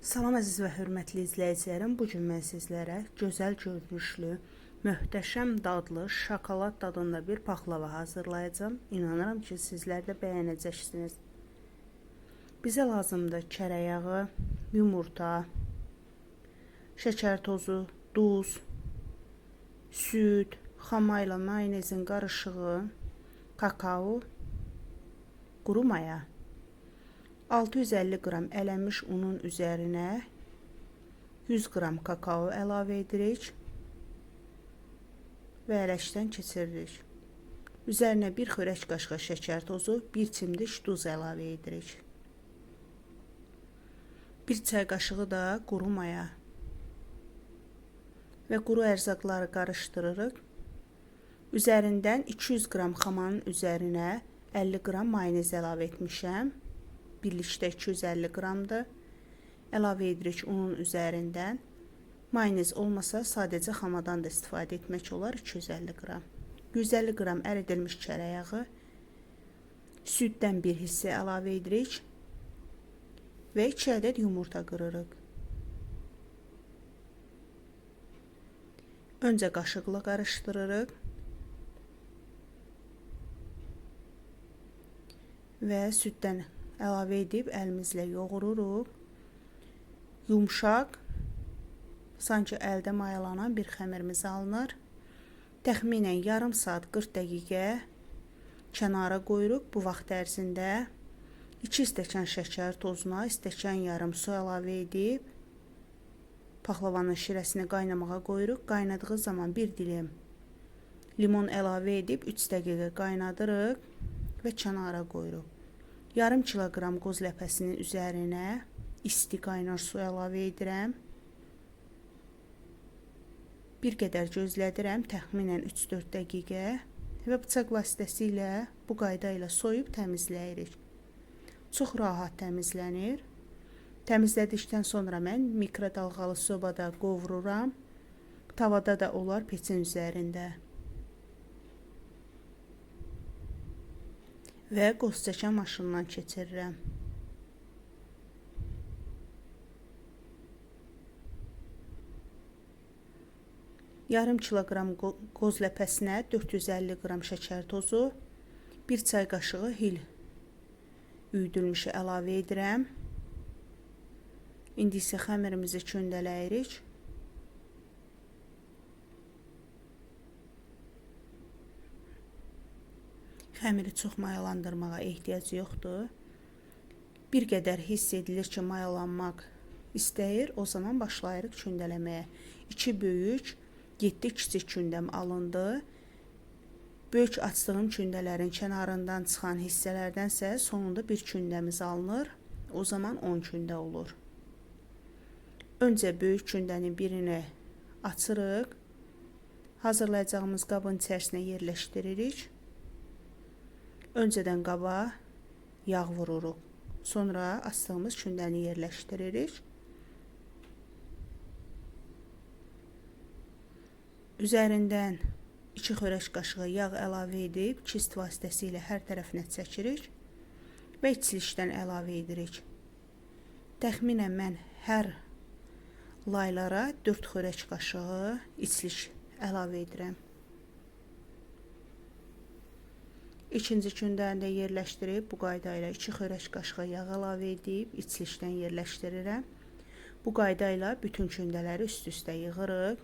Salam əziz və hörmətli izləyicilərim. Bu gün mən sizlərə gözəl görünüşlü, möhtəşəm dadlı, şokolad dadında bir paxlava hazırlayacağam. İnanıram ki, sizlər də bəyənəcəksiniz. Bizə lazımdır kərə yumurta, şəkər tozu, duz, süd, xamayla mayonezin qarışığı, kakao, quru maya. 650 qram ələnmiş unun üzərinə 100 qram kakao əlavə edirik və ələşdən keçiririk. Üzərinə 1 xörək qaşığı şəkər tozu, 1 çimdik duz əlavə edirik. 1 çay qaşığı da quru maya və quru ərzaqları qarışdırırıq. Üzərindən 200 qram xamanın üzərinə 50 qram mayonez əlavə etmişəm birlikdə 250 qramdır. Əlavə edirik unun üzərindən. Mayonez olmasa sadəcə xamadan da istifadə etmək olar 250 qram. 150 qram əridilmiş kərə yağı, süddən bir hissə əlavə edirik və 2 ədəd yumurta qırırıq. Öncə qaşıqla qarışdırırıq. və süddən əlavə edib əlimizlə yoğururuq. Yumşaq, sanki əldə mayalanan bir xəmirimiz alınır. Təxminən yarım saat 40 dəqiqə kənara qoyuruq. Bu vaxt ərzində 2 stəkan şəkər tozuna stəkan yarım su əlavə edib paxlavanın şirəsini qaynamağa qoyuruq. Qaynadığı zaman bir dilim limon əlavə edib 3 dəqiqə qaynadırıq və kənara qoyuruq. Yarım kiloqram qoz ləpəsinin üzərinə isti qaynar su əlavə edirəm. Bir qədər gözlədirəm, təxminən 3-4 dəqiqə və bıçaq vasitəsilə bu qayda ilə soyub təmizləyirik. Çox rahat təmizlənir. Təmizlədikdən sonra mən mikrodalğalı sobada qovururam. Tavada da olar peçin üzərində. Və qozçəkə maşından keçirirəm. Yarım kiloqram qoz ləpəsinə 450 qram şəkər tozu, 1 çay qaşığı hil üyüdülmüşü əlavə edirəm. İndi isə xəmirimizi köndələyirik. Xəmiri çox mayalandırmağa ehtiyac yoxdur. Bir qədər hiss edilir ki, mayalanmaq istəyir, o zaman başlayırıq kündələməyə. 2 böyük, 7 kiçik kündəm alındı. Böyük açdığım kündələrin kənarından çıxan hissələrdənsə sonunda bir kündəmiz alınır. O zaman 10 kündə olur. Öncə böyük kündənin birini açırıq. Hazırlayacağımız qabın içərisinə yerləşdiririk. Önceden qaba yağ vururuq. Sonra astığımız kündəni yerləşdiririk. Üzərindən 2 xörək qaşığı yağ əlavə edib kist vasitəsilə hər tərəfinə çəkirik və içilişdən əlavə edirik. Təxminən mən hər laylara 4 xörək qaşığı içiliş əlavə edirəm. İkinci kündəni də yerləşdirib bu qayda ilə 2 xörək qaşığı yağ əlavə edib içilişdən yerləşdirirəm. Bu qayda ilə bütün kündələri üst-üstə yığırıq.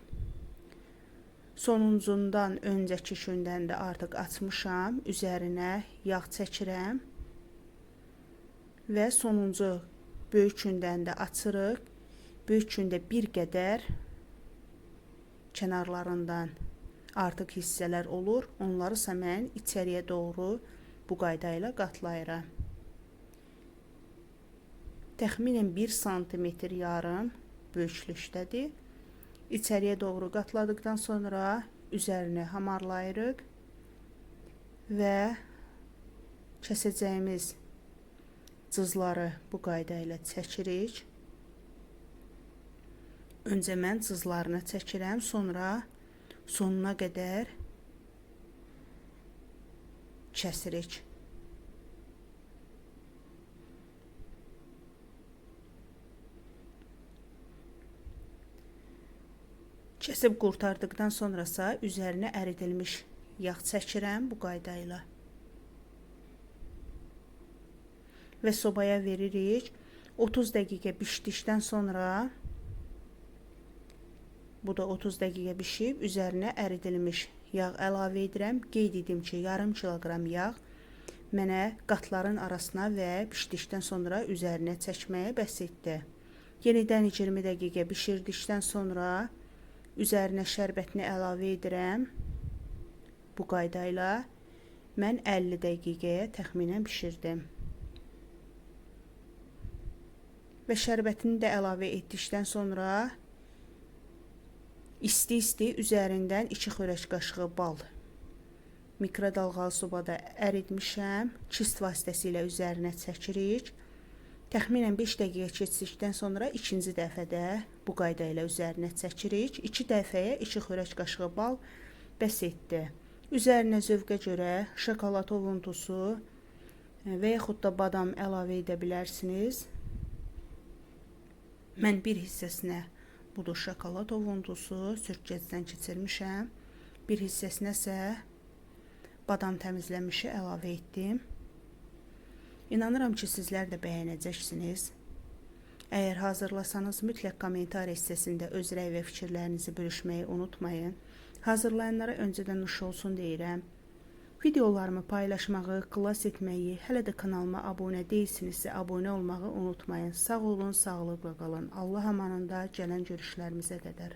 Sonuncundan öncəki kündəni də artıq açmışam. Üzərinə yağ çəkirəm. Və sonuncu böyük kündəni də açırıq. Böyük kündə bir qədər kənarlarından artıq hissələr olur. Onları isə mən içəriyə doğru bu qayda ilə qatlayıram. Təxminən 1 sm yarım böyüklükdədir. İçəriyə doğru qatladıqdan sonra üzərini hamarlayırıq və kəsəcəyimiz cızları bu qayda ilə çəkirik. Öncə mən cızlarını çəkirəm, sonra sonuna qədər kəsirik. Kəsib qurtardıqdan sonrasa üzərinə əridilmiş yağ çəkirəm bu qayda ilə. Və sobaya veririk. 30 dəqiqə bişdikdən sonra bu da 30 dəqiqə bişib üzərinə əridilmiş yağ əlavə edirəm. Qeyd edim ki, yarım kiloqram yağ mənə qatların arasına və bişdikdən sonra üzərinə çəkməyə bəs etdi. Yenidən 20 dəqiqə bişirdikdən sonra üzərinə şərbətini əlavə edirəm. Bu qayda ilə mən 50 dəqiqəyə təxminən bişirdim. Və şərbətini də əlavə etdikdən sonra isti-isti üzərindən 2 xörək qaşığı bal mikrodalğalı sobada əritmişəm. Çist vasitəsilə üzərinə çəkirik. Təxminən 5 dəqiqə keçdikdən sonra ikinci dəfədə bu qayda ilə üzərinə çəkirik. 2 dəfəyə 2 xörək qaşığı bal bəs etdi. Üzərinə zövqə görə şokolad ovuntusu və yaxud da badam əlavə edə bilərsiniz. Mən bir hissəsinə budur şokolad ovuntusu sürtgəcdən keçirmişəm. Bir hissəsinə isə badam təmizlənmişi əlavə etdim. İnanıram ki, sizlər də bəyənəcəksiniz. Əgər hazırlasanız mütləq kommentar hissəsində öz rəy və fikirlərinizi bölüşməyi unutmayın. Hazırlayanlara öncədən nuş olsun deyirəm. Videolarımı paylaşmağı, klass etməyi, hələ də kanalıma abunə deyilsinizsə abunə olmağı unutmayın. Sağ olun, sağlıqla qalın. Allah amanında gələn görüşlərimizə qədər.